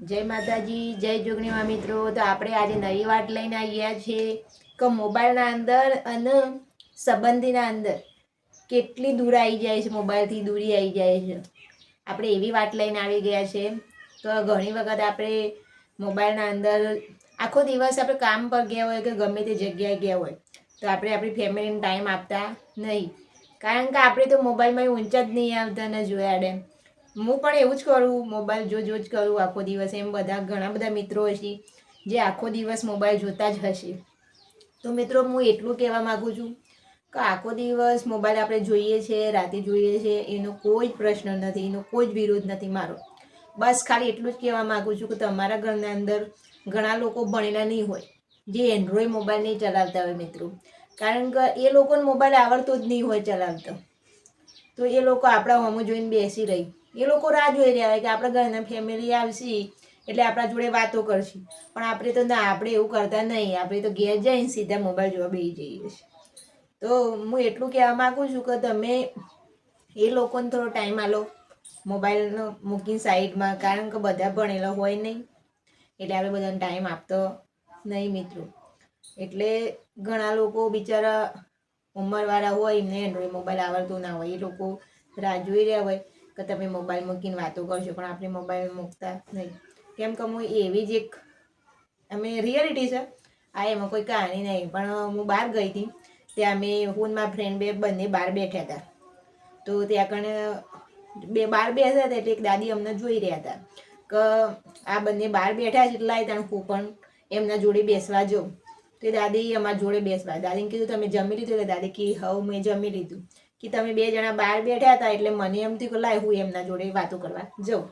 જય માતાજી, જય જોગણીમાં મિત્રો. તો આપણે આજે નવી વાત લઈને આવ્યા છીએ કે મોબાઈલના અંદર અને સંબંધીના અંદર કેટલી દૂર આવી જાય છે, મોબાઈલથી દૂરી આવી જાય છે. આપણે એવી વાત લઈને આવી ગયા છે તો ઘણી વખત આપણે મોબાઈલના અંદર આખો દિવસ આપણે કામ પર ગયા હોય કે ગમે તે જગ્યાએ ગયા હોય, તો આપણે આપણી ફેમિલીને ટાઈમ આપતા નહીં. કારણ કે આપણે તો મોબાઈલમાં ઊંચા જ નહીં આવતા ને જોયા ડે હું પણ એવું જ કરું, મોબાઈલ જો જો જ કરું આખો દિવસ. એમ બધા, ઘણા બધા મિત્રો હશે જે આખો દિવસ મોબાઈલ જોતા જ હશે. તો મિત્રો, હું એટલું કહેવા માગું છું કે આખો દિવસ મોબાઈલ આપણે જોઈએ છે, રાતે જોઈએ છે, એનો કોઈ જ પ્રશ્ન નથી, એનો કોઈ જ વિરોધ નથી મારો. બસ ખાલી એટલું જ કહેવા માગું છું કે તમારા ઘરના અંદર ઘણા લોકો ભણેલા નહીં હોય, જે એન્ડ્રોઈડ મોબાઈલ નહીં ચલાવતા હોય મિત્રો. કારણ કે એ લોકોને મોબાઈલ આવડતો જ નહીં હોય ચલાવતો. તો એ લોકો આપણા હોમો જોઈને બેસી રહી. એ લોકો રાહ જોઈ રહ્યા હોય કે આપણા ઘરના ફેમિલી આવશે એટલે આપણા જોડે વાતો કરશે. પણ આપણે તો ના, આપણે એવું કરતા નહીં. આપણે તો ઘેર જઈને સીધા મોબાઈલ જોવા બેસી જઈએ છીએ. તો હું એટલું કહેવા માગું છું કે તમે એ લોકોને થોડો ટાઈમ આલો મોબાઈલનો મૂકીને સાઈડમાં કારણ કે બધા ભણેલા હોય નહીં. એટલે આપણે બધાને ટાઈમ આપતો નહીં મિત્રો. એટલે ઘણા લોકો બિચારા ઉંમરવાળા હોય એમને એન્ડ્રોઈડ મોબાઈલ આવડતું ના હોય. એ લોકો રાહ જોઈ રહ્યા હોય. કે તમે મોબાઈલ મૂકીને વાતો કરશો, પણ આપણે મોબાઈલ મૂકતા નહીં. કેમ કે હું એવી જ એક, અમે રિયાલિટી છે. આ એમાં કોઈ કહાની નહીં, પણ હું બહાર ગઈ હતી, ત્યાં અમે હું મારા ફ્રેન્ડ બે બંને બહાર બેઠા હતા. તો ત્યાં કણે બે બહાર બેઠા હતા એટલે એક દાદી અમને જોઈ રહ્યા હતા કે આ બંને બહાર બેઠા છે એટલા ત્યાં હું પણ એમના જોડે બેસવા જાઉં. તો એ દાદી અમારા જોડે બેસવા, દાદીને કીધું, તમે જમી લીધું? દાદી કી, હવ, મેં જમી લીધું. કે તમે બે જણા બહાર બેઠા હતા એટલે મને એમ થયું કે લાય હું એમના જોડે વાતો કરવા જાઉં.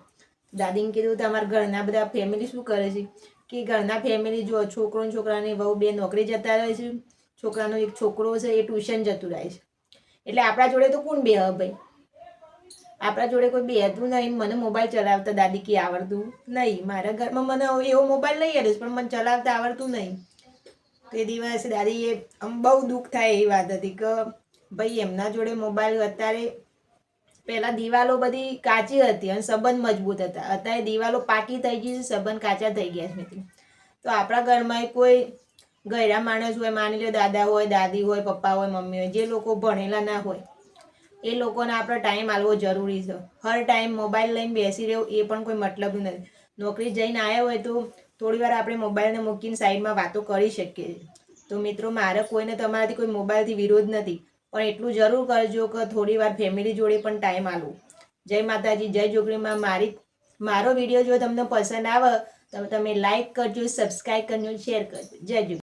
દાદીને કીધું તમારા ઘરના બધા ફેમિલી શું કરે છે? કે ઘરના ફેમિલી જો છોકરો છોકરાની વહુ બે નોકરી જતા રહે છે, છોકરાનો એક છોકરો છે એ ટ્યુશન જતું રહે છે. એટલે આપણા જોડે તો કોણ બે ભાઈ? આપણા જોડે કોઈ બેહતું નહીં. મને મોબાઈલ ચલાવતા દાદી કે આવડતું નહીં. મારા ઘરમાં મને એવો મોબાઈલ નહીં આવે પણ મને ચલાવતા આવડતું નહીં. તે દિવસે દાદીએ આમ બહુ દુઃખ થાય એવી વાત હતી કે ભાઈ, એમના જોડે મોબાઈલ અત્યારે પહેલાં દિવાલો બધી કાચી હતી અને સંબંધ મજબૂત હતા. અત્યારે દિવાલો પાકી થઈ ગઈ છે, સંબંધ કાચા થઈ ગયા છે મિત્રો તો આપણા ઘરમાં કોઈ ગયરા માણસ હોય, માની લો દાદા હોય, દાદી હોય, પપ્પા હોય, મમ્મી હોય, જે લોકો ભણેલા ના હોય, એ લોકોને આપણે ટાઈમ આલવો જરૂરી છે. હર ટાઈમ મોબાઈલ લઈને બેસી રહેવું એ પણ કોઈ મતલબ નથી. નોકરી જઈને આવ્યા હોય તો થોડી વાર આપણે મોબાઈલને મૂકીને સાઈડમાં વાતો કરી શકીએ છીએ. તો મિત્રો, મારે કોઈને તમારાથી કોઈ મોબાઈલથી વિરોધ નથી. પણ એટલું જરૂર કરજો કે થોડી વાર ફેમિલી જોડે પણ ટાઈમ આલવું. જય માતાજી, જય જોગણીમાં મારી, મારો વીડિયો જો તમને પસંદ આવે તો તમે લાઈક કરજો સબસ્ક્રાઈબ કરજો શેર કરજો. જય જોગણી